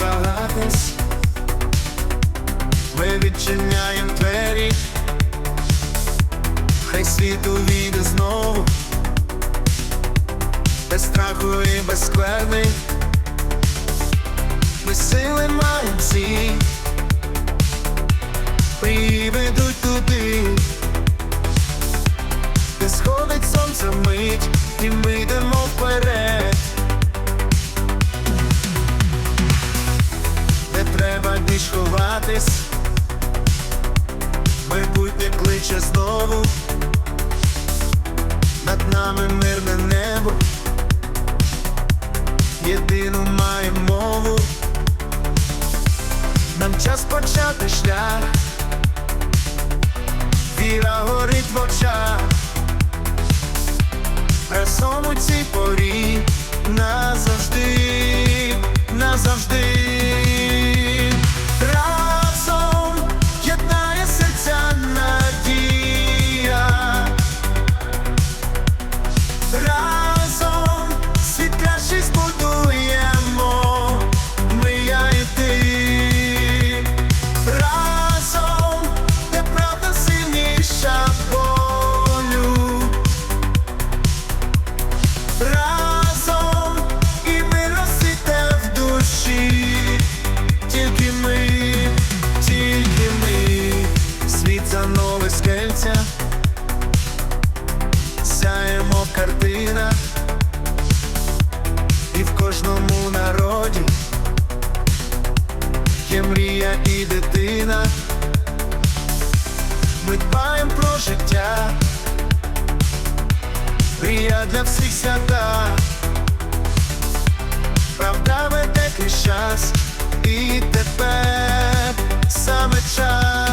вагатись, ми відчиняємо двері, хай світ увійде знову, без страху і без скверни, Не треба більш ховатись, майбутнє кличе знову, над нами мирне небо, єдину маємо мову, нам час почати шлях, віра горить в очах, разом у цій порі. Назавжди, назавжди. Нове скельця, сяємо в картинах, і в кожному народі. Є мрія і дитина. Ми дбаємо про життя. Мрія для всіх свята, правда веде крізь час, і тепер саме час